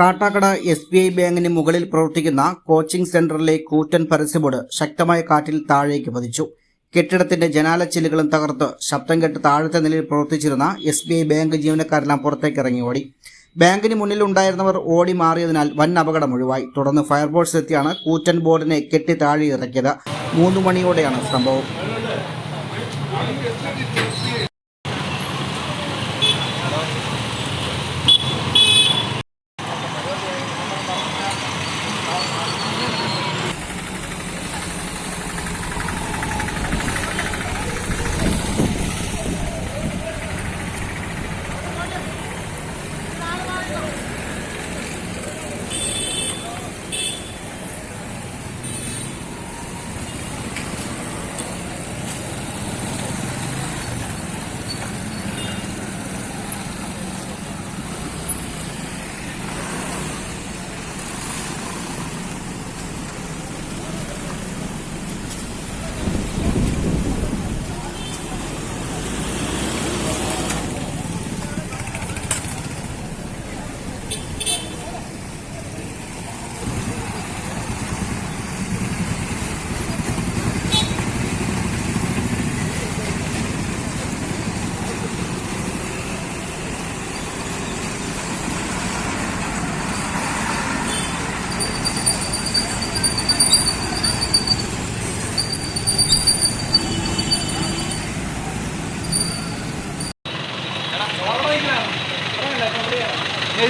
Kattakada S B I ബാങ്കിന് മുകളിൽ പ്രവർത്തിക്കുന്ന കോച്ചിംഗ് സെന്ററിലെ കൂറ്റൻ പരസ്യബോർഡ് ശക്തമായ കാറ്റിൽ താഴേക്ക് പതിച്ചു. കെട്ടിടത്തിന്റെ ജനാലച്ചില്ലുകളും തകർത്ത് ശബ്ദം കെട്ട് താഴത്തെ നിലയിൽ പ്രവർത്തിച്ചിരുന്ന എസ് ബി ഐ ബാങ്ക് ജീവനക്കാരെല്ലാം പുറത്തേക്ക് ഇറങ്ങി ഓടി. ബാങ്കിന് മുന്നിൽ ഉണ്ടായിരുന്നവർ ഓടി മാറിയതിനാൽ വൻ അപകടം ഒഴിവായി. തുടർന്ന് ഫയർഫോഴ്സ് എത്തിയാണ് കൂറ്റൻ ബോർഡിനെ കെട്ടി താഴെ ഇറക്കിയത്. മൂന്ന് മണിയോടെയാണ് സംഭവം.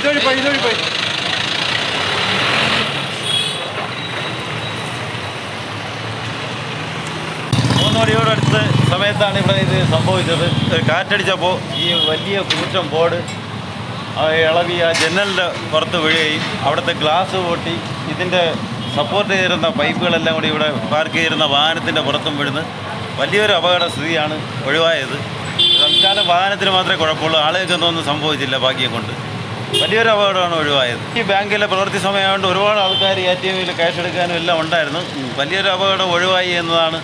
ഇതൊഴി പോയി ഇതൊഴി പോയി സമയത്താണ് ഇവിടെ ഇത് സംഭവിച്ചത്. കാറ്റടിച്ചപ്പോൾ ഈ വലിയ കൂറ്റം ബോർഡ് ഇളവി ആ ജനലിന്റെ പുറത്ത് വീഴുകയും അവിടുത്തെ ഗ്ലാസ് പൊട്ടി ഇതിന്റെ സപ്പോർട്ട് ചെയ്തിരുന്ന പൈപ്പുകളെല്ലാം കൂടി ഇവിടെ പാർക്ക് ചെയ്തിരുന്ന വാഹനത്തിന്റെ പുറത്തും വീഴുന്ന. വലിയൊരു അപകട സ്ഥിതിയാണ് ഒഴിവായത്. തൽക്കാലം വാഹനത്തിന് മാത്രമേ കുഴപ്പമുള്ളൂ. ആളുകൾക്കൊന്നും ഒന്നും സംഭവിച്ചില്ല ഭാഗ്യം കൊണ്ട്. വലിയൊരു അപകടമാണ് ഒഴിവായത്. ഈ ബാങ്കിലെ പ്രവൃത്തി സമയമായതുകൊണ്ട് ഒരുപാട് ആൾക്കാർ എ ടി എമ്മിൽ ക്യാഷ് എടുക്കാനും എല്ലാം ഉണ്ടായിരുന്നു. വലിയൊരു അപകടം ഒഴിവായി എന്നതാണ്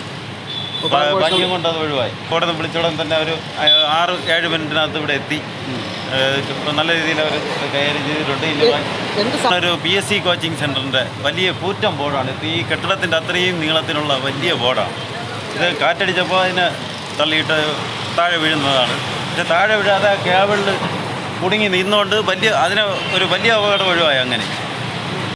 ഭാഗ്യം കൊണ്ട് അത് ഒഴിവായി. ഇവിടെ വിളിച്ചോടൻ തന്നെ ഒരു ആറ് ഏഴ് മിനിറ്റിനകത്ത് ഇവിടെ എത്തി. നല്ല രീതിയിൽ അവർ കൈകാര്യം ചെയ്തിട്ടുണ്ട്. ഒരു പി എസ് സി കോച്ചിങ് സെന്ററിന്റെ വലിയ കൂറ്റം ബോർഡാണ്. ഇത് ഈ കെട്ടിടത്തിന്റെ അത്രയും നീളത്തിലുള്ള വലിയ ബോർഡാണ്. ഇത് കാറ്റടിച്ചപ്പോൾ അതിനെ തള്ളിയിട്ട് താഴെ വീഴുന്നതാണ്. പക്ഷെ താഴെ വീഴാതെ കേബിളിൽ കുടുങ്ങി നിന്നുകൊണ്ട് വലിയ അതിന് ഒരു വലിയ അപകടം ഒഴിവായി അങ്ങനെ.